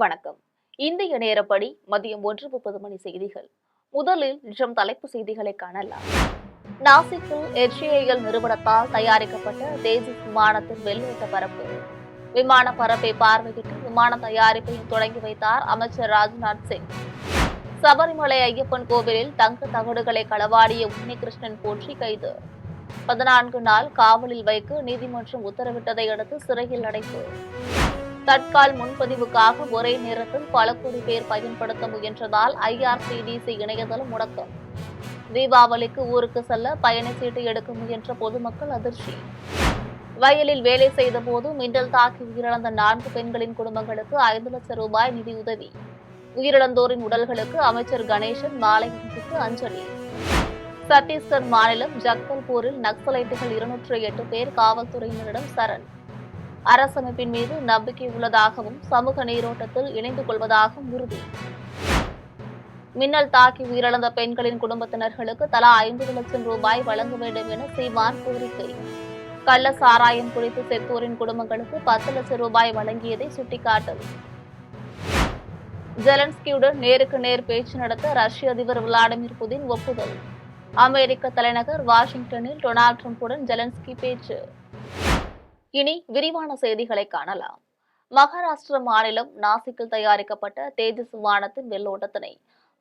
வணக்கம். இந்திய நேரப்படி மதியம் ஒன்று முப்பது மணி செய்திகள். முதலில் நிஜம் தலைப்பு செய்திகளை காணலாம். நாசிக்கில் எச்ஏஎல் நிறுவனத்தால் தயாரிக்கப்பட்ட தேஜஸ் விமானத்தின் வெளியிட்ட பரப்பு. விமான பரப்பை பார்வையிட்டு விமான தயாரிப்பையும் தொடங்கி வைத்தார் அமைச்சர் ராஜ்நாத் சிங். சபரிமலை ஐயப்பன் கோவிலில் தங்க தகடுகளை களவாடிய உன்னிகிருஷ்ணன் போற்றி கைது. பதினான்கு நாள் காவலில் வைக்க நீதிமன்றம் உத்தரவிட்டதை அடுத்து சிறையில் அடைப்பு. தட்கால் முன்பதிவுக்காக ஒரே நேரத்தில் பல கோடி பேர் பயன்படுத்த முயன்றதால் ஐஆர்சிடிசி இணையதளம் முடக்கம். தீபாவளிக்கு ஊருக்கு செல்ல பயண சீட்டு எடுக்க முயன்ற பொதுமக்கள் அதிர்ச்சி. வயலில் வேலை செய்த போது மின்னல் தாக்கி உயிரிழந்த நான்கு பெண்களின் குடும்பங்களுக்கு ஐந்து லட்சம் ரூபாய் நிதியுதவி. உயிரிழந்தோரின் உடல்களுக்கு அமைச்சர் கணேசன் மாலை அணிவித்து அஞ்சலி. சத்தீஸ்கர் மாநிலம் ஜக்தல்பூரில் நக்சலைட்டுகள் இருநூற்று எட்டு பேர் காவல்துறையினரிடம் சரண். அரசமைப்பின் மீது நம்பிக்கை உள்ளதாகவும் சமூக நீரோட்டத்தில் இணைந்து கொள்வதாகவும் உறுதி. மின்னல் தாக்கி உயிரிழந்த பெண்களின் குடும்பத்தினர்களுக்கு தலா ஐம்பது லட்சம் ரூபாய் வழங்க வேண்டும் என சீமான் கோரிக்கை. கள்ள சாராயம் குறித்து செத்தோரின் குடும்பங்களுக்கு பத்து லட்சம் ரூபாய் வழங்கியதை சுட்டிக்காட்டல். ஜெலன்ஸ்கியுடன் நேருக்கு நேர் பேச்சு நடத்த ரஷ்ய அதிபர் விளாடிமிர் புதின் ஒப்புதல். அமெரிக்க தலைநகர் வாஷிங்டனில் டொனால்ட் ட்ரம்புடன் ஜெலன்ஸ்கி பேச்சு. இனி விரிவான செய்திகளை காணலாம். மகாராஷ்டிர மாநிலம் நாசிக்கில் தயாரிக்கப்பட்ட தேஜஸ் விமானத்தின் வெள்ளோட்டத்தினை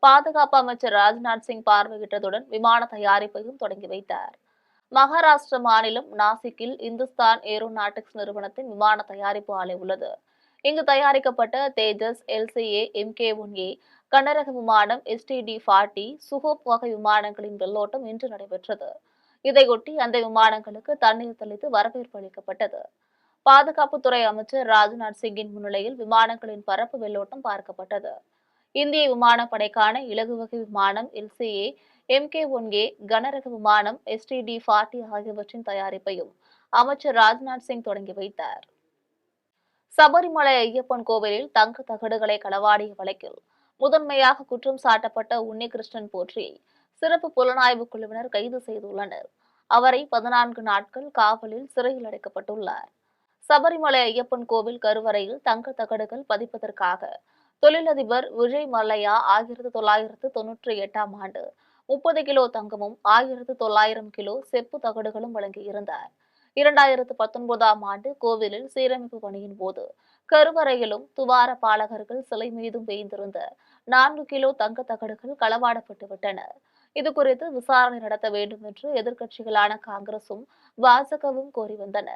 பாதுகாப்பு அமைச்சர் ராஜ்நாத் சிங் பார்வையிட்டதுடன் விமான தயாரிப்பையும் தொடங்கி வைத்தார். மகாராஷ்டிர மாநிலம் நாசிக்கில் இந்துஸ்தான் ஏரோநாட்டிக்ஸ் நிறுவனத்தின் விமான தயாரிப்பு ஆலை உள்ளது. இங்கு தயாரிக்கப்பட்ட Tejas LCA MK one A கனரக விமானம் எஸ்டிடி ஃபார்ட்டி சுகோப் வகை விமானங்களின் வெள்ளோட்டம் இன்று நடைபெற்றது. இதையொட்டி அந்த விமானங்களுக்கு தண்ணீர் தெளித்து வரவேற்பு அளிக்கப்பட்டது. பாதுகாப்புத்துறை அமைச்சர் ராஜ்நாத் சிங்கின் முன்னிலையில் விமானங்களின் பரப்பு வெள்ளோட்டம் பார்க்கப்பட்டது. இந்திய விமானப்படைக்கான இலகு வகை விமானம் எல்சிஏ எம்கே ஒன் ஏ கனரக விமானம் எஸ்டிடி ஃபார்ட்டி ஆகியவற்றின் தயாரிப்பையும் அமைச்சர் ராஜ்நாத் சிங் தொடங்கி வைத்தார். சபரிமலை ஐயப்பன் கோவிலில் தங்க தகடுகளை களவாடிய வழக்கில் முதன்மையாக குற்றம் சாட்டப்பட்ட உன்னிகிருஷ்ணன் போற்றியை சிறப்பு புலனாய்வு குழுவினர் கைது செய்துள்ளனர். அவரை பதினான்கு நாட்கள் காவலில் சிறையில் அடைக்கப்பட்டுள்ளார். சபரிமலை ஐயப்பன் கோவில் கருவறையில் தங்க தகடுகள் பதிப்பதற்காக தொழிலதிபர் விஜய் மல்லையா ஆயிரத்தி தொள்ளாயிரத்து தொன்னூற்றி எட்டாம் ஆண்டு முப்பது கிலோ தங்கமும் ஆயிரத்து தொள்ளாயிரம் கிலோ செப்பு தகடுகளும் வழங்கியிருந்தார். இரண்டாயிரத்து பத்தொன்பதாம் ஆண்டு கோவிலில் சீரமைப்பு பணியின் போது கருவறையிலும் துவார பாலகர்கள் சிலை மீதும் வேய்ந்திருந்த நான்கு கிலோ தங்க தகடுகள் களவாடப்பட்டு விட்டன. இது குறித்து விசாரணை நடத்த வேண்டும் என்று எதிர்க்கட்சிகளான காங்கிரசும் பாஜகவும் கோரி வந்தன.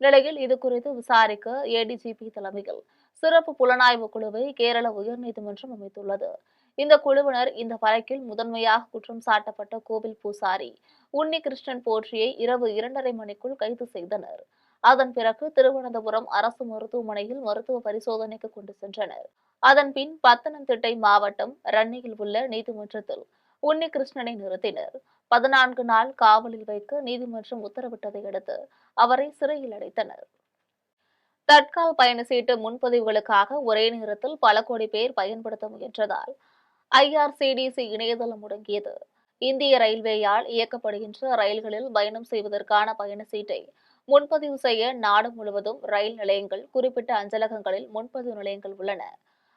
நிலையில் இது குறித்து விசாரிக்க ஏடிஜிபி தலைமையில் சிறப்பு புலனாய்வு குழுவை கேரள உயர்நீதிமன்றம் அமைத்துள்ளது. இந்த குழுவினர் இந்த வழக்கில் முதன்மையாக குற்றம் சாட்டப்பட்ட கோவில் பூசாரி உன்னி கிருஷ்ணன் போற்றியை இரவு இரண்டரை மணிக்குள் கைது செய்தனர். அதன் பிறகு திருவனந்தபுரம் அரசு மருத்துவமனையில் மருத்துவ பரிசோதனைக்கு கொண்டு சென்றனர். அதன் பின் பத்தனம்திட்டை மாவட்டம் ரன்னியில் உள்ள நீதிமன்றத்தில் உன்னி கிருஷ்ணனை நிறுத்தினர் பதினான்கு நாள் காவலில் வைக்க நீதிமன்றம் உத்தரவிட்டதை அடுத்து அவரை சிறையில் அடைத்தனர். தட்கால் பயண சீட்டு முன்பதிவுகளுக்காக ஒரே நேரத்தில் பல கோடி பேர் பயன்படுத்த முயன்றதால் ஐஆர்சிடிசி இணையதளம் முடங்கியது. இந்திய ரயில்வேயால் இயக்கப்படுகின்ற ரயில்களில் பயணம் செய்வதற்கான பயண சீட்டை முன்பதிவு செய்ய நாடு முழுவதும் ரயில் நிலையங்கள் குறிப்பிட்ட அஞ்சலகங்களில் முன்பதிவு நிலையங்கள் உள்ளன.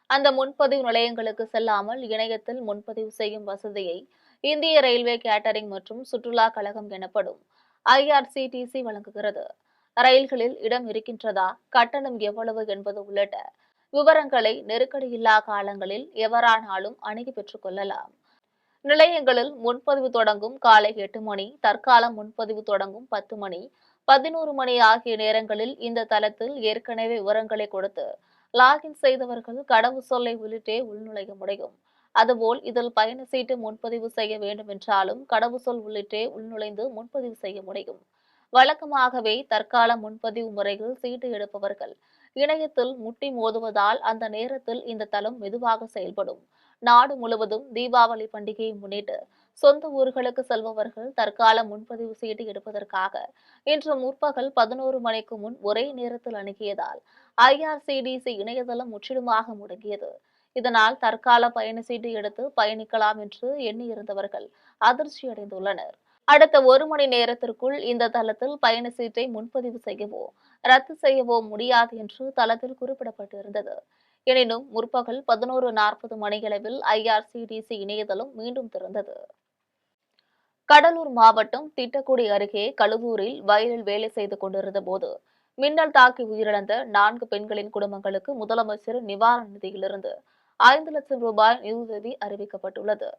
அந்த முன்பதிவு நிலையங்களுக்கு செல்லாமல் இணையத்தில் முன்பதிவு செய்யும் வசதியை இந்திய ரயில்வே கேட்டரிங் மற்றும் சுற்றுலா கழகம் எனப்படும் ஐஆர்சிடிசி வழங்குகிறது. ரயில்களில் இடம் இருக்கின்றதா? கட்டணம் எவ்வளவு என்பது உள்ளிட்ட விவரங்களை நெருக்கடியில்லா காலங்களில் எவரானாலும் அணுகி பெற்றுக் கொள்ளலாம். நிலையங்களில் முன்பதிவு தொடங்கும் காலை எட்டு மணி தற்காலம் முன்பதிவு தொடங்கும் பத்து மணி பதினோரு மணி ஆகிய நேரங்களில் இந்த தளத்தில் ஏற்கனவே விவரங்களை கொடுத்து லாகின் செய்தவர்கள் கடவு சொல்லை உள்ளிட்டே உள்நுழைய முடியும். அதுபோல் இதில் பயண சீட்டு முன்பதிவு செய்ய வேண்டும் என்றாலும் கடவுசொல் உள்ளிட்டே உள்நுழைந்து முன்பதிவு செய்ய முடியும். வழக்கமாகவே தற்கால முன்பதிவு முறையில் சீட்டு எடுப்பவர்கள் இணையத்தில் முட்டி மோதுவதால் அந்த நேரத்தில் இந்த தளம் மெதுவாக செயல்படும். நாடு முழுவதும் தீபாவளி பண்டிகையை முன்னிட்டு சொந்த ஊர்களுக்கு செல்பவர்கள் தற்கால முன்பதிவு சீட்டு எடுப்பதற்காக இன்று முற்பகல் பதினோரு மணிக்கு முன் ஒரே நேரத்தில் அணுகியதால் ஐஆர்சிடிசி இணையதளம் முற்றிலுமாக முடங்கியது. இதனால் தற்கால பயண சீட்டு எடுத்து பயணிக்கலாம் என்று எண்ணியிருந்தவர்கள் அதிர்ச்சி அடைந்துள்ளனர். அடுத்த ஒரு மணி நேரத்திற்குள் இந்த தளத்தில் பயண சீட்டை முன்பதிவு செய்யவோ ரத்து செய்யவோ முடியாது என்று தளத்தில் குறிப்பிடப்பட்டிருந்தது. எனினும் முற்பகல் பதினோரு நாற்பது மணியளவில் ஐஆர்சிடிசி இணையதளம் மீண்டும் திறந்தது. கடலூர் மாவட்டம் திட்டக்குடி அருகே கழுவூரில் வயலில் வேலை செய்து கொண்டிருந்த போது மின்னல் தாக்கி உயிரிழந்த நான்கு பெண்களின் குடும்பங்களுக்கு முதலமைச்சர் நிவாரண நிதியிலிருந்து ஐந்து லட்சம் ரூபாய் நிதியுதவி அறிவிக்கப்பட்டுள்ளது.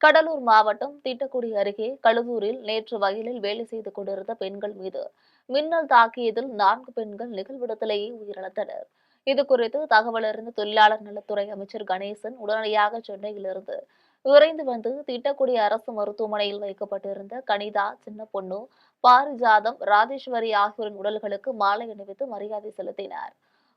கடலூர் மாவட்டம் திட்டக்குடி அருகே கழுவூரில் நேற்று வயலில் வேலை செய்து கொண்டிருந்த பெண்கள் மீது மின்னல் தாக்கியதில் நான்கு பெண்கள் நிகழ்விடத்திலேயே உயிரிழந்தனர். இது குறித்து தகவல் அறிந்த தொழிலாளர் நலத்துறை அமைச்சர் கணேசன் உடனடியாக சென்னையிலிருந்து விரைந்து வந்து திட்டக்குடி அரசு மருத்துவமனையில் வைக்கப்பட்டிருந்த கனிதா சின்ன பொண்ணு பாரிஜாதம் ராஜேஸ்வரி ஆகியோரின் உடல்களுக்கு மாலை அணிவித்து மரியாதை செலுத்தினார்.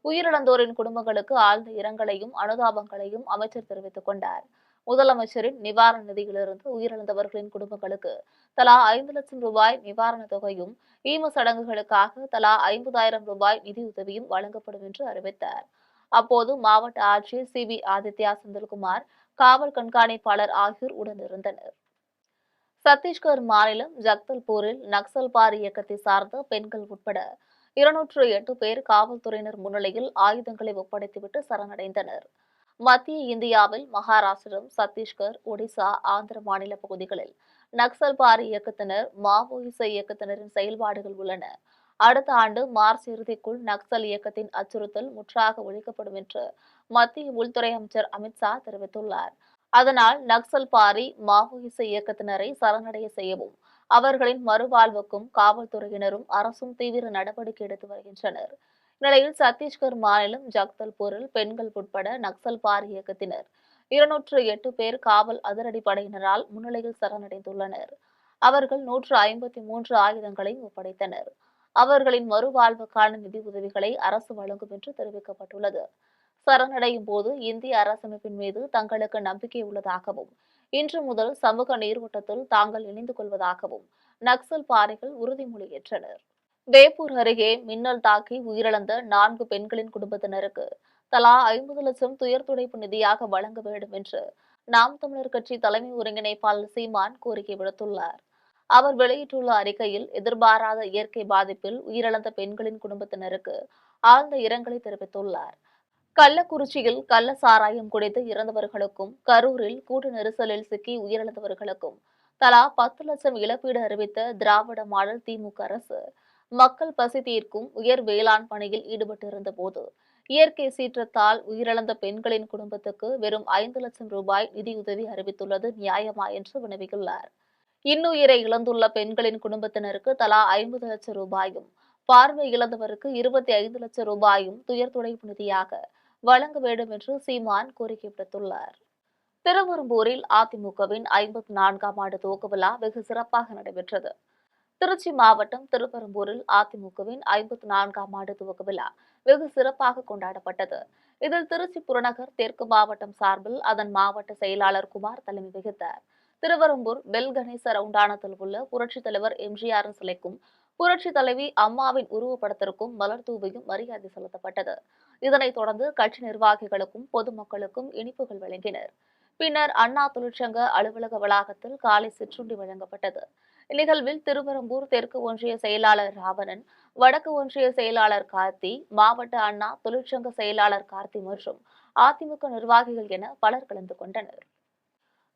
உயிரிழந்தோரின் குடும்பங்களுக்கு ஆழ்ந்த இரங்கலையும் அனுதாபங்களையும் அமைச்சர் தெரிவித்துக் கொண்டார். முதலமைச்சரின் நிவாரண நிதியிலிருந்து உயிரிழந்தவர்களின் குடும்பங்களுக்கு தலா ஐந்து லட்சம் ரூபாய் நிவாரணத் தொகையும் ஈம சடங்குகளுக்காக தலா ஐம்பதாயிரம் ரூபாய் நிதியுதவியும் வழங்கப்படும் என்று அறிவித்தார். அப்போது மாவட்ட ஆட்சியர் சி வி ஆதித்யா செந்தில்குமார் காவல் கண்காணிப்பாளர் ஆகியோர் உடனிருந்தனர். சத்தீஸ்கர் மாநிலம் ஜக்தல்பூரில் நக்சல் பார் இயக்கத்தை சார்ந்த பெண்கள் உட்பட இருநூற்று எட்டு பேர் காவல்துறையினர் முன்னிலையில் ஆயுதங்களை ஒப்படைத்துவிட்டு சரணடைந்தனர். மத்திய இந்தியாவில் மகாராஷ்டிரம் சத்தீஸ்கர் ஒடிசா ஆந்திர மாநில பகுதிகளில் நக்சல் பாரி இயக்கத்தினர் மாவோயிச இயக்கத்தினரின் செயல்பாடுகள் உள்ளன. அடுத்த ஆண்டு மார்ச் இறுதிக்குள் நக்சல் இயக்கத்தின் அச்சுறுத்தல் முற்றாக ஒழிக்கப்படும் என்று மத்திய உள்துறை அமைச்சர் அமித்ஷா தெரிவித்துள்ளார். அதனால் நக்சல் பாரி மாவோயிச இயக்கத்தினரை சரணடைய செய்யவும் அவர்களின் மறுவாழ்வுக்கும் காவல்துறையினரும் அரசும் தீவிர நடவடிக்கை எடுத்து வருகின்றனர். இந்நிலையில் சத்தீஸ்கர் மாநிலம் ஜக்தல்பூரில் பெண்கள் உட்பட நக்சல் பார் இயக்கத்தினர். இருநூற்று எட்டு பேர் காவல் அதிரடி படையினரால் முன்னிலையில் சரணடைந்துள்ளனர். அவர்கள் நூற்று ஐம்பத்தி மூன்று ஆயுதங்களை ஒப்படைத்தனர். அவர்களின் மறுவாழ்வுக்கான நிதி உதவிகளை அரசு வழங்கும் என்று தெரிவிக்கப்பட்டுள்ளது. சரணடையும் போது இந்திய அரசமைப்பின் மீது தங்களுக்கு நம்பிக்கை உள்ளதாகவும் இன்று முதல் சமூக நீர்வட்டத்தில் தாங்கள் இணைந்து கொள்வதாகவும் நக்சல் பாறைகள் உறுதிமொழியேற்றனர் வேப்பூர் அருகே மின்னல் தாக்கி உயிரிழந்த நான்கு பெண்களின் குடும்பத்தினருக்கு தலா ஐம்பது லட்சம் துயர் துடைப்பு நிதியாக வழங்க வேண்டும் என்று நாம் தமிழர் கட்சி தலைமை ஒருங்கிணைப்பாளர் சீமான் கோரிக்கை விடுத்துள்ளார். அவர் வெளியிட்டுள்ள அறிக்கையில் எதிர்பாராத இயற்கை பாதிப்பில் உயிரிழந்த பெண்களின் குடும்பத்தினருக்கு ஆழ்ந்த இரங்கலை தெரிவித்துள்ளார். கள்ளக்குறிச்சியில் கள்ள சாராயம் குடித்து இறந்தவர்களுக்கும் கரூரில் கூட்டு நெரிசலில் சிக்கி உயிரிழந்தவர்களுக்கும் தலா பத்து லட்சம் இழப்பீடு அறிவித்த திராவிட மாடல் திமுக அரசு மக்கள் பசி தீர்க்கும் உயர் வேளாண் பணியில் ஈடுபட்டிருந்த போது இயற்கை சீற்றத்தால் உயிரிழந்த பெண்களின் குடும்பத்துக்கு வெறும் ஐந்து லட்சம் ரூபாய் நிதியுதவி அறிவித்துள்ளது நியாயமா என்று வினவியுள்ளார். இன்னுயிரை இழந்துள்ள பெண்களின் குடும்பத்தினருக்கு தலா ஐம்பது லட்சம் ரூபாயும் பார்வை இழந்தவருக்கு இருபத்தி ஐந்து லட்சம் ரூபாயும் துயர் துடைப்பு நிதியாக வழங்க வேண்டும் என்று சீமான் கோரிக்கை விடுத்துள்ளார். திருவெரும்பூரில் அதிமுகவின் ஐம்பத்தி நான்காம் ஆண்டு துவக்க விழா வெகு சிறப்பாக நடைபெற்றது. திருச்சி மாவட்டம் திருப்பெரும்பூரில் அதிமுகவின் ஐம்பத்தி நான்காம் ஆண்டு துவக்க விழா வெகு சிறப்பாக கொண்டாடப்பட்டது. இதில் திருச்சி புறநகர் தெற்கு மாவட்டம் சார்பில் அதன் மாவட்ட செயலாளர் குமார் தலைமை வகித்தார். திருவெரும்பூர் பெல் கணேச ரவுண்டானத்தில் உள்ள புரட்சித் தலைவர் எம்ஜிஆரின் சிலைக்கும் புரட்சி தலைவி அம்மாவின் உருவப்படத்திற்கும் மலர் தூவியும் மரியாதை செலுத்தப்பட்டது. இதனைத் தொடர்ந்து கட்சி நிர்வாகிகளுக்கும் பொதுமக்களுக்கும் இனிப்புகள் வழங்கினர். பின்னர் அண்ணா தொழிற்சங்க அலுவலக வளாகத்தில் காலை சிற்றுண்டி வழங்கப்பட்டது. இந்நிகழ்வில் திருவெரும்பூர் தெற்கு ஒன்றிய செயலாளர் ராவணன் வடக்கு ஒன்றிய செயலாளர் கார்த்தி மாவட்ட அண்ணா தொழிற்சங்க செயலாளர் கார்த்தி மற்றும் அதிமுக நிர்வாகிகள் என பலர் கலந்து கொண்டனர்.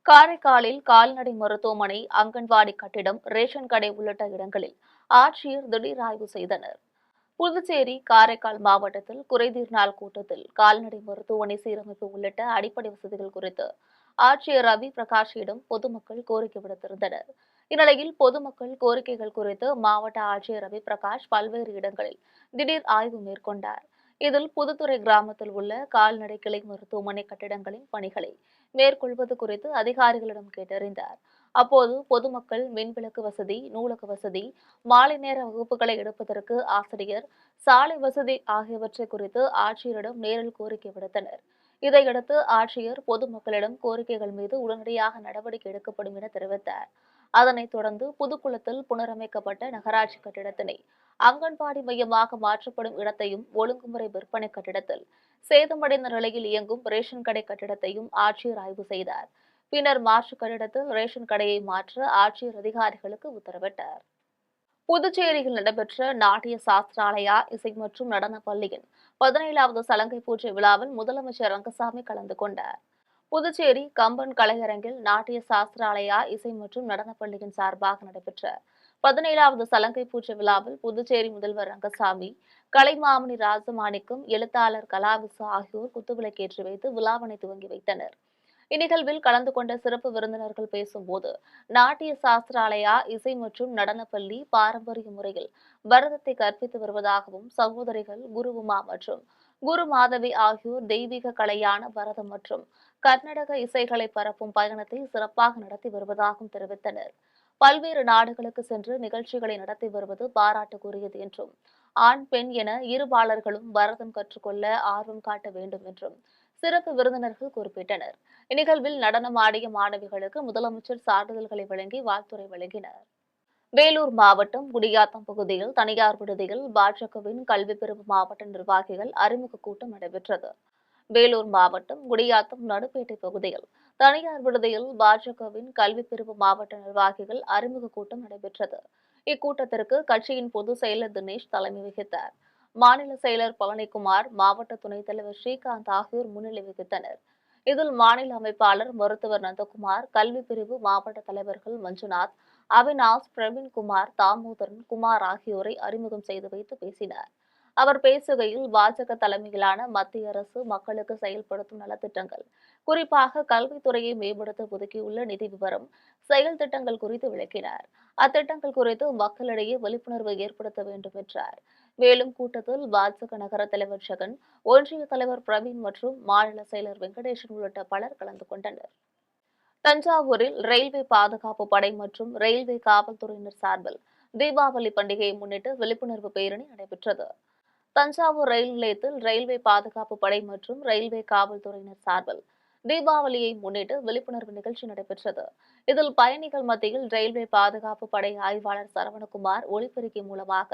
காரைக்காலில் கால்நடை மருத்துவமனை அங்கன்வாடி கட்டிடம் ரேஷன் கடை உள்ளிட்ட இடங்களில் ஆட்சியர் திடீர் ஆய்வு செய்தனர். புதுச்சேரி காரைக்கால் மாவட்டத்தில் குறைதீர் நாள் கூட்டத்தில் கால்நடை மருத்துவமனை சீரமைப்பு உள்ளிட்ட அடிப்படை வசதிகள் குறித்து ஆட்சியர் ரவி பிரகாஷிடம் பொதுமக்கள் கோரிக்கை விடுத்திருந்தனர். இந்நிலையில் பொதுமக்கள் கோரிக்கைகள் குறித்து மாவட்ட ஆட்சியர் ரவி பிரகாஷ் பல்வேறு இடங்களில் திடீர் ஆய்வு மேற்கொண்டார். இதில் புதுத்துறை கிராமத்தில் உள்ள கால்நடை கிளை மருத்துவமனை கட்டிடங்களின் பணிகளை மேற்கொள்வது குறித்து அதிகாரிகளிடம் கேட்டறிந்தார். அப்போது பொதுமக்கள் மின்விளக்கு வசதி நூலக வசதி மாலை நேர வகுப்புகளை எடுப்பதற்கு ஆசிரியர் சாலை வசதி ஆகியவற்றை குறித்து ஆட்சியரிடம் நேரில் கோரிக்கை விடுத்தனர். இதையடுத்து ஆட்சியர் பொதுமக்களிடம் கோரிக்கைகள் மீது உடனடியாக நடவடிக்கை எடுக்கப்படும் என தெரிவித்தார். அதனைத் தொடர்ந்து புதுக்குளத்தில் புனரமைக்கப்பட்ட நகராட்சி கட்டிடத்தினை அங்கன்வாடி மையமாக மாற்றப்படும் இடத்தையும் ஒழுங்குமுறை விற்பனை கட்டிடத்தில் சேதமடைந்த நிலையில் இயங்கும் ரேஷன் கடை கட்டிடத்தையும் ஆட்சியர் ஆய்வு செய்தார். பின்னர் மாற்று கட்டிடத்தில் ரேஷன் கடையை மாற்ற ஆட்சியர் அதிகாரிகளுக்கு உத்தரவிட்டார். புதுச்சேரியில் நடைபெற்ற நாட்டிய சாஸ்திராலயா இசை மற்றும் நடன பள்ளியின் பதினேழாவது சலங்கை பூஜை விழாவில் முதலமைச்சர் ரங்கசாமி கலந்து கொண்டார். புதுச்சேரி கம்பன் கலையரங்கில் நாட்டிய சாஸ்திராலயா இசை மற்றும் நடனப் பள்ளியின் சார்பாக நடைபெற்ற பதினேழாவது சலங்கை பூஜை விழாவில் புதுச்சேரி முதல்வர் ரங்கசாமி கலைமாமணி ராஜமாணிக்கம் எழுத்தாளர் கலாவிசு ஆகியோர் குத்துவிளக்கேற்றி வைத்து விழாவினை துவங்கி வைத்தனர். இந்நிகழ்வில் கலந்து கொண்ட சிறப்பு விருந்தினர்கள் பேசும்போது நாட்டிய சாஸ்திராலயா இசை மற்றும் நடனப்பள்ளி பாரம்பரிய முறையில் பரதத்தை கற்பித்து வருவதாகவும் சகோதரிகள் குருவுமா மற்றும் குரு மாதவி ஆகியோர் தெய்வீக கலையான பரதம் மற்றும் கர்நாடக இசைகளை பரப்பும் பயணத்தை சிறப்பாக நடத்தி வருவதாகவும் தெரிவித்தனர். பல்வேறு நாடுகளுக்கு சென்று நிகழ்ச்சிகளை நடத்தி வருவது பாராட்டுக்குரியது என்றும் ஆண் பெண் என இருபாளர்களும் பரதம் கற்றுக்கொள்ள ஆர்வம் காட்ட வேண்டும் என்றும் சிறப்பு விருந்தினர்கள் குறிப்பிட்டனர். இந்நிகழ்வில் நடனமாடிய மாணவிகளுக்கு முதலமைச்சர் சான்றிதழ்களை வழங்கி வாழ்த்துறை வழங்கினர். வேலூர் மாவட்டம் குடியாத்தம் பகுதியில் தனியார் விடுதியில் பாஜகவின் கல்வி பிரிவு மாவட்ட நிர்வாகிகள் அறிமுக கூட்டம் நடைபெற்றது. வேலூர் மாவட்டம் குடியாத்தம் நடுப்பேட்டை பகுதியில். தனியார் விடுதியில் பாஜகவின் கல்வி பிரிவு மாவட்ட நிர்வாகிகள் அறிமுக கூட்டம் நடைபெற்றது. இக்கூட்டத்திற்கு கட்சியின் பொதுச் செயலர் தினேஷ் தலைமை வகித்தார். மாநில செயலர் பழனிக்குமார் மாவட்ட துணைத் தலைவர் ஸ்ரீகாந்த் ஆகியோர் முன்னிலை வகித்தனர். இதில் மாநில அமைப்பாளர் மருத்துவர் நந்தகுமார் கல்வி பிரிவு மாவட்ட தலைவர்கள் மஞ்சுநாத் அவினாஷ் பிரவீன்குமார் தாமோதரன் குமார் ஆகியோரை அறிமுகம் செய்து வைத்து பேசினார். அவர் பேசுகையில் பாஜக தலைமையிலான மத்திய அரசு மக்களுக்கு செயல்படுத்தும் நலத்திட்டங்கள் குறிப்பாக கல்வித்துறையை மேம்படுத்த ஒதுக்கியுள்ள நிதி விவரம் செயல் திட்டங்கள் குறித்து விளக்கினார். அத்திட்டங்கள் குறித்து மக்களிடையே விழிப்புணர்வை ஏற்படுத்த வேண்டும் என்றார். மேலும் கூட்டத்தில் பாஜக நகர தலைவர் ஜெகன் ஒன்றிய தலைவர் பிரவீன் மற்றும் மாநில செயலர் வெங்கடேசன் உள்ளிட்ட பலர் கலந்து கொண்டனர். தஞ்சாவூரில் ரயில்வே பாதுகாப்பு படை மற்றும் ரயில்வே காவல்துறையினர் சார்பில் தீபாவளி பண்டிகையை முன்னிட்டு விழிப்புணர்வு பேரணி நடைபெற்றது. தஞ்சாவூர் ரயில் நிலையத்தில் ரயில்வே பாதுகாப்பு படை மற்றும் ரயில்வே காவல்துறையினர் சார்பில் தீபாவளியை முன்னிட்டு விழிப்புணர்வு நிகழ்ச்சி நடைபெற்றது. இதில் பயணிகள் மத்தியில் ரயில்வே பாதுகாப்பு படை ஆய்வாளர் சரவணகுமார் ஒளிபெருக்கி மூலமாக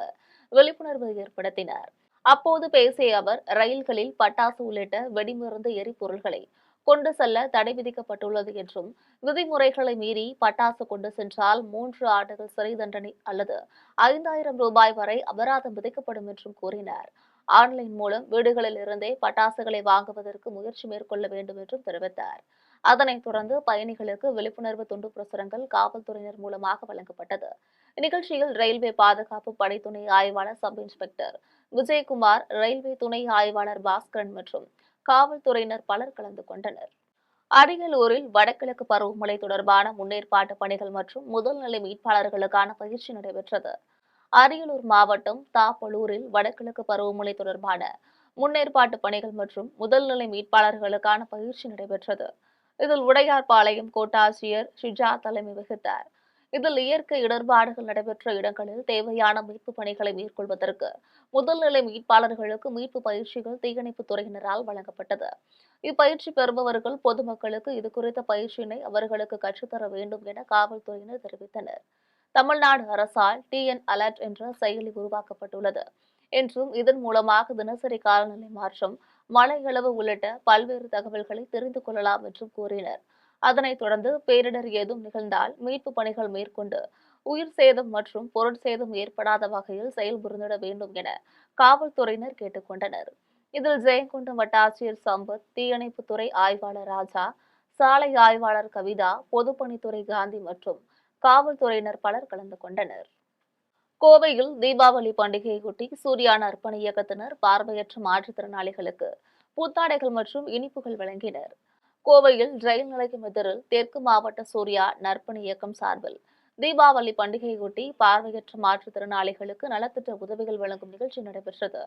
விழிப்புணர்வு ஏற்படுத்தினார். அப்போது பேசிய அவர் ரயில்களில் பட்டாசு உள்ளிட்ட வெடிமருந்து எரிபொருள்களை கொண்டு செல்ல தடை விதிக்கப்பட்டுள்ளது என்றும் விதிமுறைகளை மீறி பட்டாசு கொண்டு சென்றால் மூன்று ஆண்டுகள் சிறை தண்டனை அல்லது ஐந்தாயிரம் ரூபாய் வரை அபராதம் விதிக்கப்படும் என்றும் கூறினார். ஆன்லைன் மூலம் வீடுகளில் இருந்தே பட்டாசுகளை வாங்குவதற்கு முயற்சி மேற்கொள்ள வேண்டும் என்றும் தெரிவித்தார். அதனைத் தொடர்ந்து பயணிகளுக்கு விழிப்புணர்வு துண்டு பிரசுரங்கள் காவல்துறையினர் மூலமாக வழங்கப்பட்டது. இந்நிகழ்ச்சியில் ரயில்வே பாதுகாப்பு படை துணை ஆய்வாளர் சப் இன்ஸ்பெக்டர் விஜயகுமார் ரயில்வே துணை ஆய்வாளர் பாஸ்கரன் மற்றும் காவல்துறையினர் பலர் கலந்து கொண்டனர். அரியலூரில் வடகிழக்கு பருவமழை தொடர்பான முன்னேற்பாட்டு பணிகள் மற்றும் முதல்நிலை மீட்பாளர்களுக்கான பயிற்சி நடைபெற்றது. அரியலூர் மாவட்டம் தாப்பலூரில் வடகிழக்கு பருவமழை தொடர்பான முன்னேற்பாட்டு பணிகள் மற்றும் முதல்நிலை மீட்பாளர்களுக்கான பயிற்சி நடைபெற்றது. இதில் உடையார்பாளையம் கோட்டாட்சியர் ஷிஜா தலைமை வகித்தார். இதில் இயற்கை இடர்பாடுகள் நடைபெற்ற இடங்களில் தேவையான மீட்பு பணிகளை மேற்கொள்வதற்கு முதல்நிலை மீட்பாளர்களுக்கு மீட்பு பயிற்சிகள் தீயணைப்பு துறையினரால் வழங்கப்பட்டது. இப்பயிற்சி பெறுபவர்கள் பொதுமக்களுக்கு இது குறித்த பயிற்சியினை அவர்களுக்கு கற்றுத்தர வேண்டும் என காவல்துறையினர் தெரிவித்தனர். தமிழ்நாடு அரசால் டிஎன் அலர்ட் என்ற செயலி உருவாக்கப்பட்டுள்ளது. என்றும் இதன் மூலமாக தினசரி காலநிலை மாற்றம் மழை அளவு உள்ளிட்ட பல்வேறு தகவல்களை தெரிந்து கொள்ளலாம் என்றும் கூறினர். அதனைத் தொடர்ந்து பேரிடர் ஏதும் நிகழ்ந்தால் மீட்பு பணிகள் மேற்கொண்டு உயிர் சேதம் மற்றும் பொருட்சேதம் ஏற்படாத வகையில் செயல்புரிந்திட வேண்டும் என காவல்துறையினர் கேட்டுக்கொண்டனர் இதில் ஜெயங்கொண்டம் வட்டாட்சியர் சம்பத் தீயணைப்புத்துறை ஆய்வாளர் ராஜா சாலை ஆய்வாளர் கவிதா பொதுப்பணித்துறை காந்தி மற்றும் காவல்துறையினர் பலர் கலந்து கொண்டனர். கோவையில் தீபாவளி பண்டிகையொட்டி சூர்யா நற்பணி இயக்கத்தினர் பார்வையற்ற மாற்றுத்திறனாளிகளுக்கு புத்தாடைகள் மற்றும் இனிப்புகள் வழங்கினர். கோவையில் ரயில் நிலையம் எதிரில் தெற்கு மாவட்ட சூர்யா நற்பணி இயக்கம் சார்பில். தீபாவளி பண்டிகையொட்டி பார்வையற்ற மாற்றுத்திறனாளிகளுக்கு நலத்திட்ட உதவிகள் வழங்கும் நிகழ்ச்சி நடைபெற்றது.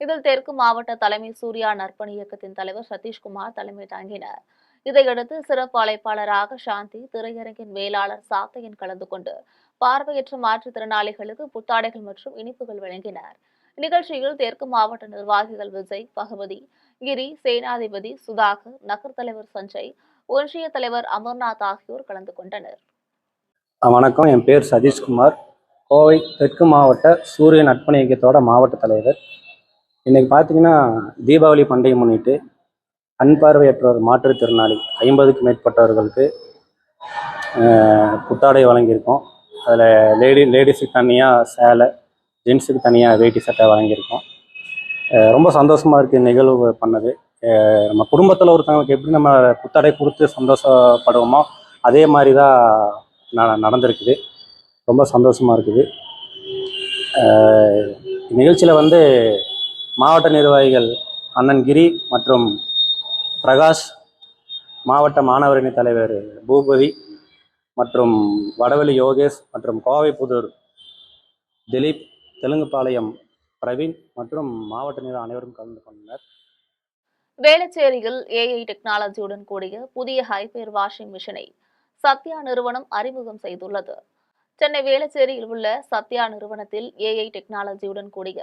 இதில் தெற்கு மாவட்ட தலைமை சூர்யா நற்பணி இயக்கத்தின் தலைவர் சதீஷ்குமார் தலைமை தாங்கினார். இதையடுத்து சிறப்பு அழைப்பாளராக சாந்தி திரையரங்கின் மேலாளர் சாத்தையன் கலந்து கொண்டு பார்வையற்ற மாற்றுத்திறனாளிகளுக்கு புத்தாடைகள் மற்றும் இனிப்புகள் வழங்கினார். நிகழ்ச்சியில் தெற்கு மாவட்ட நிர்வாகிகள் விஜய் பகவதி கிரி சேனாதிபதி சுதாகர் நகர் தலைவர் சஞ்சய் ஒன்றிய தலைவர் அமர்நாத் ஆகியோர் கலந்து கொண்டனர். வணக்கம். என் பேர் சதீஷ்குமார். கோவை தெற்கு மாவட்ட சூரிய நட்பணி இயக்கத்தோட மாவட்ட தலைவர். இன்னைக்கு பார்த்தீங்கன்னா தீபாவளி பண்டிகை முன்னிட்டு கண் பார்வையற்றோர் மாற்றுத்திறனாளி ஐம்பதுக்கு மேற்பட்டவர்களுக்கு புத்தாடை வழங்கியிருக்கோம். அதில் லேடி லேடிஸுக்கு தனியாக சேலை ஜென்ஸுக்கு தனியாக வேட்டி சட்டை வழங்கியிருக்கோம். ரொம்ப சந்தோஷமாக இருக்குது நிகழ்வு பண்ணது. நம்ம குடும்பத்தில் ஒருத்தவங்களுக்கு எப்படி நம்ம புத்தடை கொடுத்து சந்தோஷப்படுவோமோ அதே மாதிரி தான் ந நடந்திருக்குது. ரொம்ப சந்தோஷமாக இருக்குது. நிகழ்ச்சியில் வந்து மாவட்ட நிர்வாகிகள் அண்ணன் கிரி மற்றும் பிரகாஷ் மாவட்ட மாணவரணி தலைவர் பூபதி மற்றும் வடவெளி யோகேஷ் மற்றும் கோவைப்புதூர் திலீப் தெலுங்குபாளையம் பிரவீன் மற்றும் மாவட்ட நிர்வாக அனைவரும் கலந்து கொண்டனர். வேளச்சேரியில் ஏஐ டெக்னாலஜியுடன் கூடிய புதிய ஹைபேர் வாஷிங் மிஷினை சத்யா நிறுவனம் அறிமுகம் செய்துள்ளது. சென்னை வேளச்சேரியில் உள்ள சத்யா நிறுவனத்தில் ஏஐ டெக்னாலஜியுடன் கூடிய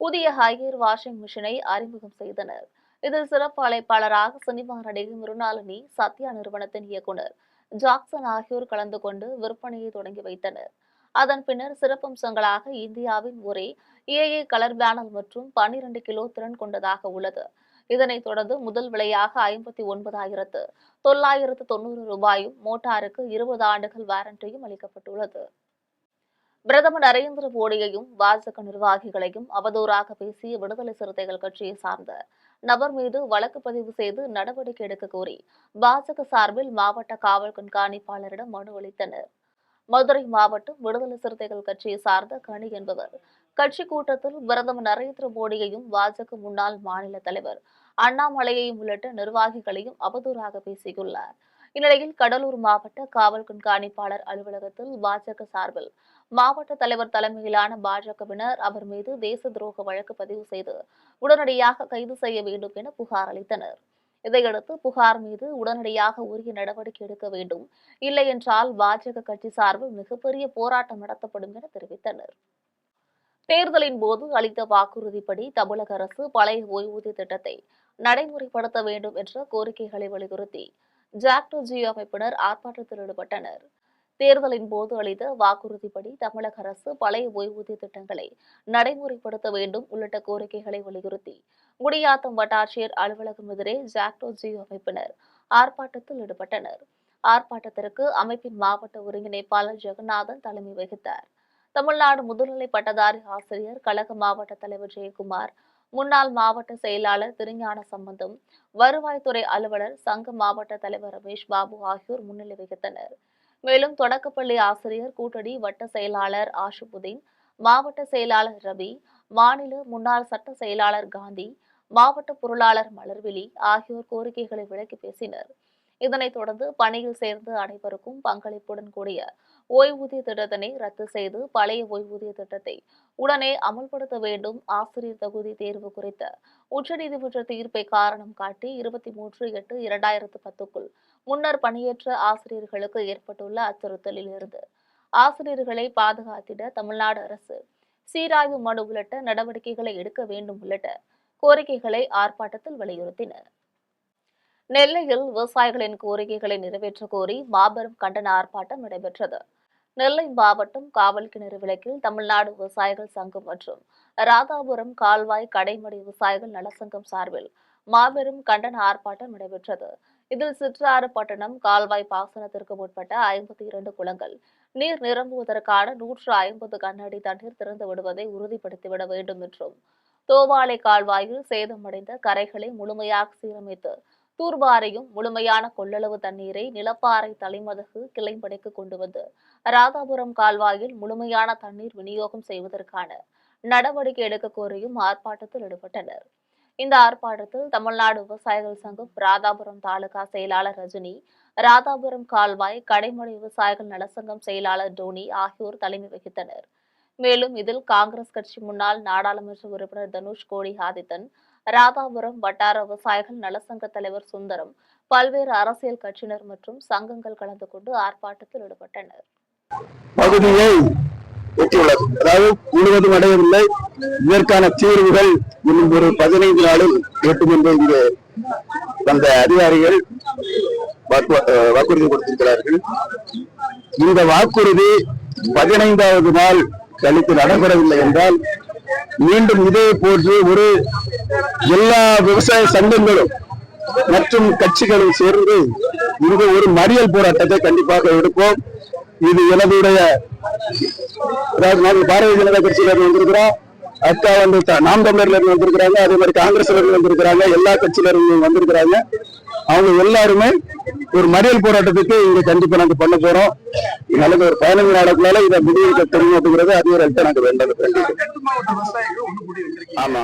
புதிய ஹைகேர் வாஷிங் மிஷினை அறிமுகம் செய்தனர். இதில் சிறப்பு அழைப்பாளராக சினிமா நடிகை மிருணாலினி சத்யா நிறுவனத்தின் இயக்குனர் ஜாக்சன் ஆகியோர் கலந்து கொண்டு விற்பனையை தொடங்கி வைத்தனர். அதன் பின்னர் சிறப்பம்சங்களாக இந்தியாவின் ஒரே ஏஐ கலர் பேனல் மற்றும் பன்னிரண்டு கிலோ திறன் கொண்டதாக உள்ளது. இதனைத் தொடர்ந்து முதல் விலையாக ஐம்பத்தி ஒன்பதாயிரத்து தொள்ளாயிரத்து தொண்ணூறு ரூபாயும் மோட்டாருக்கு இருபது ஆண்டுகள் வாரண்டியும் அளிக்கப்பட்டுள்ளது. பிரதமர் நரேந்திர மோடியையும் பாஜக நிர்வாகிகளையும் அவதூறாக பேசிய விடுதலை சிறுத்தைகள் கட்சியை சார்ந்த நபர் மீது வழக்கு பதிவு செய்து நடவடிக்கை எடுக்க கோரி பாஜக சார்பில் மாவட்ட காவல் கண்காணிப்பாளரிடம் மனு அளித்தனர். மதுரை மாவட்டம் விடுதலை சிறுத்தைகள் கட்சியை சார்ந்த கனி என்பவர். கட்சி கூட்டத்தில் பிரதமர் நரேந்திர மோடியையும் பாஜக முன்னாள் மாநில தலைவர் அண்ணாமலையையும் உள்ளிட்ட நிர்வாகிகளையும் அவதூறாக பேசியுள்ளார். இந்நிலையில் கடலூர் மாவட்ட காவல் கண்காணிப்பாளர் அலுவலகத்தில் பாஜக சார்பில் மாவட்ட தலைவர் தலைமையிலான பாஜகவினர் அவர் மீது தேச துரோக வழக்கு பதிவு செய்து உடனடியாக கைது செய்ய வேண்டும் என புகார் அளித்தனர். இதையடுத்து புகார் மீது உடனடியாக உரிய நடவடிக்கை எடுக்க வேண்டும். இல்லை என்றால் பாஜக கட்சி சார்பில் மிகப்பெரிய போராட்டம் நடத்தப்படும் என தெரிவித்தனர். தேர்தலின் போது அளித்த வாக்குறுதிப்படி தமிழக அரசு பழைய ஓய்வூதிய திட்டத்தை நடைமுறைப்படுத்த வேண்டும் என்ற கோரிக்கைகளை வலியுறுத்தி ஜாக்டோ ஜியோ அமைப்பினர் ஆர்ப்பாட்டத்தில் ஈடுபட்டனர். தேர்தலின் போது அளித்த வாக்குறுதிப்படி தமிழக அரசு பழைய ஓய்வூதிய திட்டங்களை நடைமுறைப்படுத்த வேண்டும் உள்ளிட்ட கோரிக்கைகளை வலியுறுத்தி குடியாத்தம் வட்டாட்சியர் அலுவலகம் எதிரே ஜாக்டோ ஜியோ அமைப்பினர் ஆர்ப்பாட்டத்தில் ஈடுபட்டனர். ஆர்ப்பாட்டத்திற்கு அமைப்பின் மாவட்ட ஒருங்கிணைப்பாளர் ஜெகநாதன் தலைமை வகித்தார். தமிழ்நாடு முதுநிலை பட்டதாரி ஆசிரியர் கழக மாவட்ட தலைவர் ஜெயக்குமார் முன்னாள் மாவட்ட செயலாளர் திருஞான சம்பந்தம் வருவாய்த்துறை அலுவலர் சங்க மாவட்ட தலைவர் ரமேஷ் பாபு ஆகியோர் முன்னிலை வகித்தனர். மேலும் தொடக்கப்பள்ளி ஆசிரியர் கூட்டணி வட்ட செயலாளர் ஆஷுபுதீன் மாவட்ட செயலாளர் ரவி மாநில முன்னாள் சட்ட செயலாளர் காந்தி மாவட்ட பொருளாளர் மலர்விழி ஆகியோர் கோரிக்கைகளை விளக்கி பேசினர். இதனைத் தொடர்ந்து பணியில் சேர்ந்த அனைவருக்கும் பங்களிப்புடன் கூடிய ஓய்வூதிய திட்டத்தினை ரத்து செய்து பழைய ஓய்வூதிய திட்டத்தை உடனே அமல்படுத்த வேண்டும். ஆசிரியர் தகுதி தேர்வு குறித்த உச்சநீதிமன்ற தீர்ப்பை காரணம் காட்டி இருபத்தி மூன்று எட்டு இரண்டாயிரத்து பத்துக்குள் முன்னர் பணியேற்ற ஆசிரியர்களுக்கு ஏற்பட்டுள்ள அச்சுறுத்தலில் இருந்து ஆசிரியர்களை பாதுகாத்திட தமிழ்நாடு அரசு சீராய்வு மனு உள்ளிட்ட நடவடிக்கைகளை எடுக்க வேண்டும் உள்ளிட்ட கோரிக்கைகளை ஆர்ப்பாட்டத்தில் வலியுறுத்தினர் நெல்லையில் விவசாயிகளின் கோரிக்கைகளை நிறைவேற்ற கோரி மாபெரும் கண்டன ஆர்ப்பாட்டம் நடைபெற்றது. நெல்லை மாவட்டம் காவல் கிணறு விளக்கில் தமிழ்நாடு விவசாயிகள் சங்கம் மற்றும் ராதாபுரம் கால்வாய் கடைமடை விவசாயிகள் நலசங்கம் சார்பில் மாபெரும் கண்டன ஆர்ப்பாட்டம் நடைபெற்றது. இதில் சிற்றாறு பட்டணம் கால்வாய் பாசனத்திற்கு உட்பட்ட ஐம்பத்தி இரண்டு குளங்கள் நீர் நிரம்புவதற்கான நூற்று ஐம்பது கண்ணாடி தண்ணீர் திறந்து விடுவதை உறுதிப்படுத்திவிட வேண்டும் என்றும் தோவாளை கால்வாயில் சேதமடைந்த கரைகளை முழுமையாக சீரமைத்து தூர்வாரையும் முழுமையான கொள்ளளவு தண்ணீரை நிலப்பாறை தலைமதகு கிளைம்படைக்கு கொண்டு வந்து ராதாபுரம் கால்வாயில் முழுமையான தண்ணீர் விநியோகம் செய்வதற்கான நடவடிக்கை எடுக்க கோரியும் ஆர்ப்பாட்டத்தில் ஈடுபட்டனர். இந்த ஆர்ப்பாட்டத்தில் தமிழ்நாடு விவசாயிகள் சங்கம் ராதாபுரம் தாலுகா செயலாளர் ரஜினி ராதாபுரம் கால்வாய் கடைமடை விவசாயிகள் நலசங்கம் செயலாளர் டோனி ஆகியோர் தலைமை வகித்தனர். மேலும் இதில் காங்கிரஸ் கட்சி முன்னாள் நாடாளுமன்ற உறுப்பினர் தனுஷ் கோடி ஆதித்தன் ராதாபுரம் வட்டார விவசாயிகள் நலசங்க தலைவர் சுந்தரம் பல்வேறு அரசியல் கட்சியினர் மற்றும் சங்கங்கள் கலந்து கொண்டு ஆர்ப்பாட்டத்தில் ஈடுபட்டனர். பகுதியை எட்டியுள்ளது அதாவது முழுவதும் அடையவில்லை. இதற்கான தீர்வுகள் இன்னும் ஒரு பதினைந்து நாளில் எட்டும் என்று இங்கு வந்த அதிகாரிகள் வாக்குறுதி கொடுத்திருக்கிறார்கள். இந்த வாக்குறுதி பதினைந்தாவது நாள் கழித்து நடைபெறவில்லை என்றால் மீண்டும் இதே போன்று ஒரு எல்லா விவசாய சங்கங்களும் மற்றும் கட்சிகளும் சேர்ந்து இங்கு ஒரு மறியல் போராட்டத்தை கண்டிப்பாக எடுப்போம். இது எனதுடைய அதாவது பாரதிய ஜனதா கட்சியில இருந்து வந்திருக்கிறோம். அக்கா வந்து நாம் தமிழர்ல இருந்து வந்திருக்கிறாங்க அதே மாதிரி காங்கிரஸ்ல இருந்து வந்திருக்கிறாங்க எல்லா கட்சியில இருந்து வந்திருக்கிறாங்க. அவங்க எல்லாருமே ஒரு மறியல் போராட்டத்துக்கு இங்க கண்டிப்பா நாங்க பண்ண போறோம். நாளைக்கு ஒரு பதினஞ்சு நாளுக்குள்ளால இதை முடிவு தெரியும் அப்படிங்கிறது அதிகாரிகிட்ட நாங்க வேண்டது ஆமா.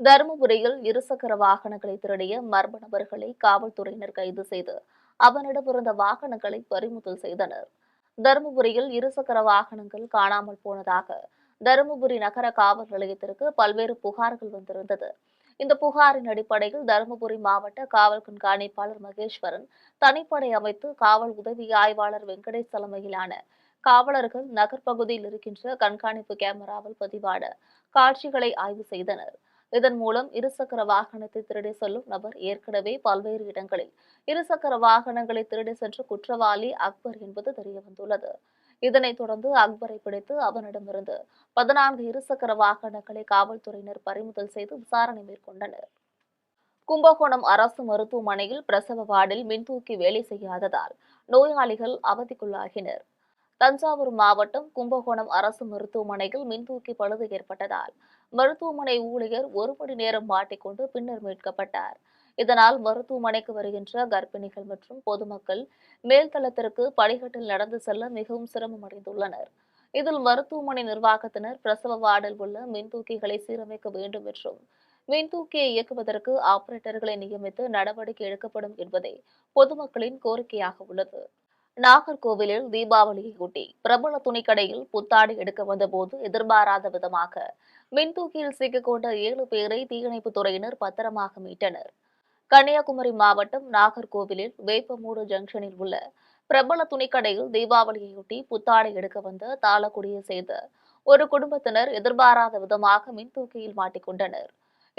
தருமபுரியில் இருசக்கர வாகனங்களை திருடிய மர்ம நபர்களை காவல்துறையினர் கைது செய்து அவனிடமிருந்த வாகனங்களை பறிமுதல் செய்தனர். தருமபுரியில் இருசக்கர வாகனங்கள் காணாமல் போனதாக தருமபுரி நகர காவல் நிலையத்திற்கு பல்வேறு புகார்கள் வந்திருந்தது. இந்த புகாரின் அடிப்படையில் தருமபுரி மாவட்ட காவல் கண்காணிப்பாளர் மகேஸ்வரன் தனிப்படை அமைத்து காவல் உதவி ஆய்வாளர் வெங்கடேஷ் தலைமையிலான காவலர்கள் நகர்ப்பகுதியில் இருக்கின்ற கண்காணிப்பு கேமராவில் பதிவான காட்சிகளை ஆய்வு செய்தனர். இதன் மூலம் இருசக்கர வாகனத்தை திருடி செல்லும் நபர் ஏற்கனவே பல்வேறு இடங்களில் இருசக்கர வாகனங்களை திருடி சென்ற குற்றவாளி அக்பர் என்பது தெரியவந்துள்ளது. இதனைத் தொடர்ந்து அக்பரை பிடித்து அவனிடமிருந்து பதினான்கு இருசக்கர வாகனங்களை காவல்துறையினர் பறிமுதல் செய்து விசாரணை மேற்கொண்டனர். கும்பகோணம் அரசு மருத்துவமனையில் பிரசவ வார்டில் மின்தூக்கி வேலை செய்யாததால் நோயாளிகள் அவதிக்குள்ளாகினர். தஞ்சாவூர் மாவட்டம் கும்பகோணம் அரசு மருத்துவமனையில் மின்தூக்கி பழுது ஏற்பட்டதால் மருத்துவமனை ஊழியர் ஒரு மணி நேரம் மாட்டிக்கொண்டு பின்னர் மீட்கப்பட்டார். இதனால் மருத்துவமனைக்கு வருகின்ற கர்ப்பிணிகள் மற்றும் பொதுமக்கள் மேல்தளத்திற்கு படிக்கட்டில் நடந்து செல்ல மிகவும் சிரமம் அடைந்துள்ளனர். இதில் மருத்துவமனை நிர்வாகத்தினர் பிரசவ வார்டில் உள்ள மின்தூக்கிகளை சீரமைக்க வேண்டும் என்றும் மின்தூக்கியை இயக்குவதற்கு ஆபரேட்டர்களை நியமித்து நடவடிக்கை எடுக்கப்படும் என்பதே பொதுமக்களின் கோரிக்கையாக உள்ளது. நாகர்கோவிலில் தீபாவளியையொட்டி பிரபல துணிக்கடையில் புத்தாடை எடுக்க வந்தபோது எதிர்பாராத விதமாக மின்தூக்கியில் சிக்கிக்கொண்ட ஏழு பேரை தீயணைப்புத் துறையினர் பத்திரமாக மீட்டனர். கன்னியாகுமரி மாவட்டம் நாகர்கோவிலில் வேப்பமூடு ஜங்ஷனில் உள்ள பிரபல துணிக்கடையில் தீபாவளியையொட்டி புத்தாடை எடுக்க வந்த தாளக்குடியை சேர்ந்த ஒரு குடும்பத்தினர் எதிர்பாராத விதமாக மின்தூக்கியில் மாட்டிக்கொண்டனர்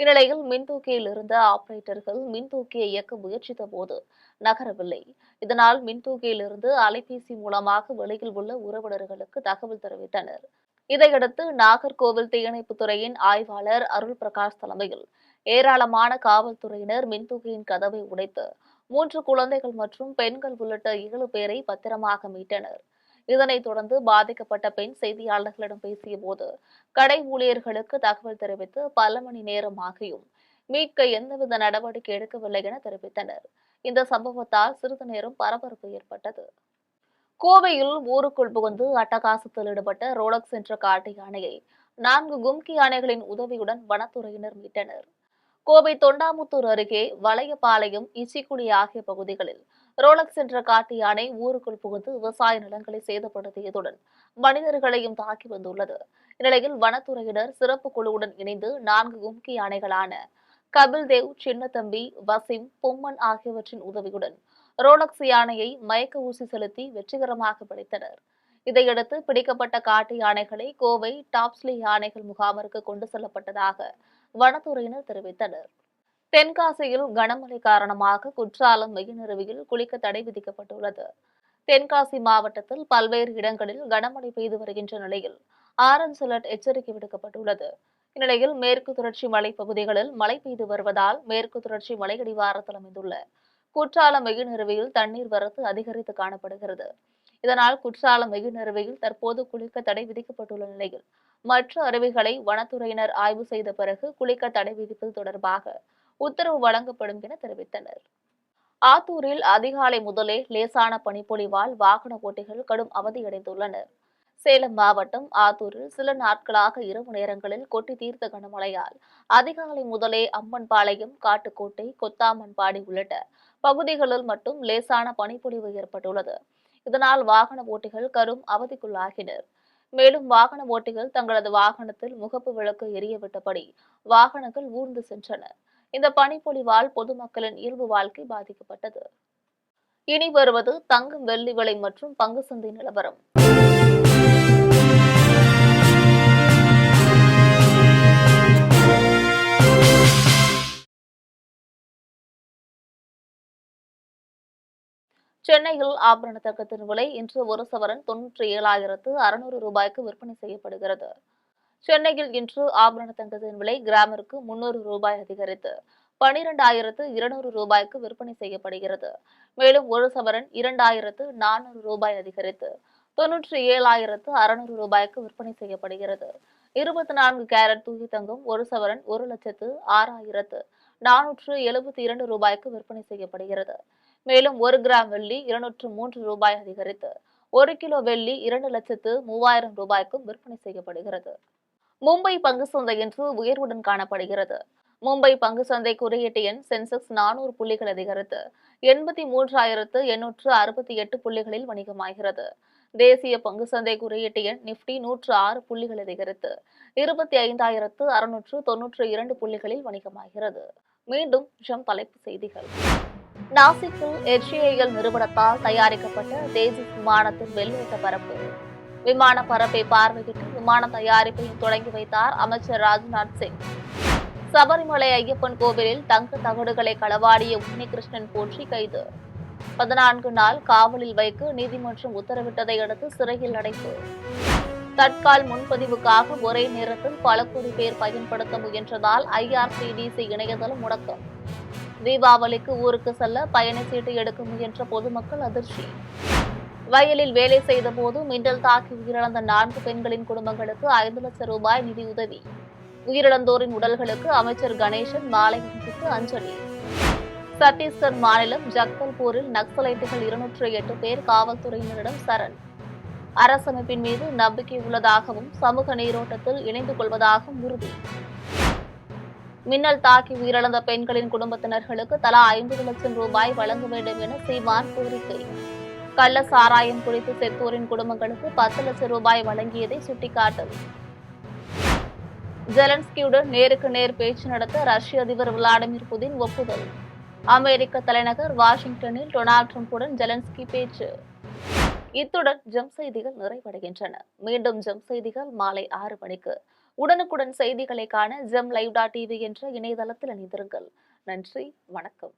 இந்நிலையில் மின்தூக்கியில் இருந்த ஆபரேட்டர்கள் மின்தூக்கியை இயக்க முயற்சித்த போது நகரவில்லை. இதனால் மின்தூக்கியில் இருந்து அலைபேசி மூலமாக வெளியில் உள்ள உறவினர்களுக்கு தகவல் தெரிவித்தனர். இதையடுத்து நாகர்கோவில் தீயணைப்புத்துறையின் ஆய்வாளர் அருள் பிரகாஷ் தலைமையில் ஏராளமான காவல்துறையினர் மின்தூக்கியின் கதவை உடைத்து மூன்று குழந்தைகள் மற்றும் பெண்கள் உள்ளிட்ட ஏழு பேரை பத்திரமாக மீட்டனர். இதனைத் தொடர்ந்து பாதிக்கப்பட்ட பெண் செய்தியாளர்களிடம் பேசிய போது கடை ஊழியர்களுக்கு தகவல் தெரிவித்து பல மணி நேரம் ஆகியும் மீட்க எந்தவித நடவடிக்கை எடுக்கவில்லை என தெரிவித்தனர். இந்த சம்பவத்தால் சிறிது நேரம் பரபரப்பு ஏற்பட்டது. கோவையில் ஊருக்குள் புகுந்து அட்டகாசத்தில் ஈடுபட்ட ரோலக்ஸ் என்ற காட்டு யானையை நான்கு கும்கி யானைகளின் உதவியுடன் வனத்துறையினர் மீட்டனர். கோவை தொண்டாமுத்தூர் அருகே வளையபாளையம் இச்சிக்குடி ஆகிய பகுதிகளில் ரோலக்ஸ் என்ற காட்டு யானை ஊருக்குள் புகுந்து விவசாய நிலங்களை சேதப்படுத்தியதுடன் மனிதர்களையும் தாக்கி வந்துள்ளது. இந்நிலையில் வனத்துறையினர் சிறப்பு குழுவுடன் இணைந்து நான்கு கும்கி யானைகளான கபில் தேவ் சின்னத்தம்பி வசிம் பொம்மன் ஆகியவற்றின் உதவியுடன் ரோலக்ஸ் யானையை மயக்க ஊசி செலுத்தி வெற்றிகரமாக பிடித்தனர் இதையடுத்து பிடிக்கப்பட்ட காட்டு யானைகளை கோவை டாப்ஸ்லி யானைகள் முகாமிற்கு கொண்டு செல்லப்பட்டதாக வனத்துறையினர் தெரிவித்தனர். தென்காசியில் கனமழை காரணமாக குற்றாலம் மெயினருவியில் குளிக்க தடை விதிக்கப்பட்டுள்ளது. தென்காசி மாவட்டத்தில் பல்வேறு இடங்களில் கனமழை பெய்து வருகின்ற நிலையில் ஆரஞ்ச் அலர்ட் எச்சரிக்கை விடுக்கப்பட்டுள்ளது. இந்நிலையில் மேற்கு தொடர்ச்சி மலைப்பகுதிகளில் மழை பெய்து வருவதால் மேற்கு தொடர்ச்சி மலையடிவாரத்தில் அமைந்துள்ள குற்றாலம் மெயினருவியில் தண்ணீர் வரத்து அதிகரித்து காணப்படுகிறது. இதனால் குற்றாலம் மெயினருவியில் தற்போது குளிக்க தடை விதிக்கப்பட்டுள்ள நிலையில் மற்ற அருவிகளை வனத்துறையினர் ஆய்வு செய்த பிறகு குளிக்க தடை விதிப்பது தொடர்பாக உத்தரவு வழங்கப்படும் என தெரிவித்தனர். ஆத்தூரில் அதிகாலை முதலே லேசான பனிப்பொழிவால் வாகன ஓட்டிகள் கடும் அவதியடைந்துள்ளனர். சேலம் மாவட்டம் ஆத்தூரில் சில நாட்களாக இரவு நேரங்களில் கொட்டி தீர்த்த கனமழையால் அதிகாலை முதலே அம்மன்பாளையம் காட்டுக்கோட்டை கொத்தாமன்பாடி உள்ளிட்ட பகுதிகளில் மட்டும் லேசான பனிப்பொழிவு ஏற்பட்டுள்ளது. இதனால் வாகன ஓட்டிகள் கரும் அவதிக்குள்ளாகினர். மேலும் வாகன ஓட்டிகள் தங்களது வாகனத்தில் முகப்பு விளக்கு எரிய விட்டபடி வாகனங்கள் ஊர்ந்து சென்றன. இந்த பனிப்பொழிவால் பொதுமக்களின் இயல்பு வாழ்க்கை பாதிக்கப்பட்டது. இனி வருவது தங்கம் வெள்ளி விலை மற்றும் பங்கு சந்தை நிலவரம். சென்னையில் ஆபரண தங்கத்தின் விலை இன்று ஒரு சவரன் தொன்னூற்றி ஏழாயிரத்து அறுநூறு ரூபாய்க்கு விற்பனை செய்யப்படுகிறது. சென்னையில் இன்று ஆபரண தங்கத்தின் விலை கிராமிற்கு முன்னூறு ரூபாய் அதிகரித்து பனிரெண்டாயிரத்து இருநூறு ரூபாய்க்கு விற்பனை செய்யப்படுகிறது. மேலும் ஒரு சவரன் இரண்டாயிரத்து நானூறு ரூபாய் அதிகரித்து தொன்னூற்றி ஏழாயிரத்து அறுநூறு ரூபாய்க்கு விற்பனை செய்யப்படுகிறது. இருபத்தி நான்கு கேரட் தூக்கி தங்கம் ஒரு சவரன் ஒரு லட்சத்து ஆறாயிரத்து நானூற்று எழுபத்தி இரண்டு ரூபாய்க்கு விற்பனை செய்யப்படுகிறது. மேலும் ஒரு கிராம் வெள்ளி இருநூற்று மூன்று ரூபாய் அதிகரித்து ஒரு கிலோ வெள்ளி இரண்டு லட்சத்து மூவாயிரம் ரூபாய்க்கும் விற்பனை செய்யப்படுகிறது. மும்பை பங்கு சந்தை இன்று உயர்வுடன் காணப்படுகிறது. மும்பை பங்கு சந்தை குறியீட்டு எண் சென்செக்ஸ் நானூறு புள்ளிகள் அதிகரித்து எண்பத்தி மூன்றாயிரத்து எண்ணூற்று அறுபத்தி எட்டு புள்ளிகளில் வணிகமாகிறது. தேசிய பங்கு சந்தை குறியீட்டு எண் நிப்டி நூற்று ஆறு புள்ளிகள் அதிகரித்து இருபத்தி ஐந்தாயிரத்து அறுநூற்று தொன்னூற்று இரண்டு புள்ளிகளில் வணிகமாகிறது. மீண்டும் ஜம் தலைப்பு செய்திகள். நாசிக்கில் எச்ஏஎல் நிறுவனத்தால் தயாரிக்கப்பட்ட தேஜஸ் விமானத்தின் வெளியேற்ற பரப்பு. விமான பரப்பை பார்வையிட்டு விமான தயாரிப்பையும் தொடங்கி வைத்தார் அமைச்சர் ராஜ்நாத் சிங். சபரிமலை ஐயப்பன் கோவிலில் தங்க தகடுகளை களவாடிய உன்னிகிருஷ்ணன் போற்றி கைது. பதினான்கு நாள் காவலில் வைக்க நீதிமன்றம் உத்தரவிட்டதை அடுத்து சிறையில் அடைப்பு. தட்கால் முன்பதிவுக்காக ஒரே நேரத்தில் பல கோடி பேர் பயன்படுத்த முயன்றதால் ஐஆர்சிடிசி இணையதளம் முடக்கம். தீபாவளிக்கு ஊருக்கு செல்ல பயண சீட்டு எடுக்க முயன்ற பொதுமக்கள் அதிர்ச்சி. வயலில் வேலை செய்த போது மின்னல் தாக்கி உயிரிழந்த நான்கு பெண்களின் குடும்பங்களுக்கு ஐந்து லட்சம் ரூபாய் நிதியுதவி. உயிரிழந்தோரின் உடல்களுக்கு அமைச்சர் கணேசன் மாலை அணிவித்து அஞ்சலி. சத்தீஸ்கர் மாநிலம் ஜக்தல்பூரில் நக்சலைட்டுகள் இருநூற்று எட்டு பேர் காவல்துறையினரிடம் சரண். அரசமைப்பின் மீது நம்பிக்கை உள்ளதாகவும் சமூக நீரோட்டத்தில் இணைந்து கொள்வதாகவும் உறுதி. மின்னல் தாக்கி உயிரிழந்த பெண்களின் குடும்பத்தினர்களுக்கு தலா ஐம்பது லட்சம் ரூபாய் வழங்க வேண்டும் என சீமான் கோரிக்கை. கள்ள சாராயம் குடித்து செத்தோரின் குடும்பங்களுக்கு பத்து லட்சம் ரூபாய் வழங்கியதை சுட்டிக்காட்டல். ஜெலன்ஸ்கியுடன் நேருக்கு நேர் பேச்சு நடத்த ரஷ்ய அதிபர் விளாடிமிர் புதின் ஒப்புதல். அமெரிக்க தலைநகர் வாஷிங்டனில் டொனால்ட் ட்ரம்புடன் ஜெலன்ஸ்கி பேச்சு. இத்துடன் ஜம் செய்திகள் நிறைவடைகின்றன. மீண்டும் ஜம் செய்திகள் மாலை ஆறு மணிக்கு. உடனுக்குடன் செய்திகளை காண ஜெம் லைவ் டாட் டிவி என்ற இணையதளத்தில் இணைந்திருங்கள். நன்றி வணக்கம்.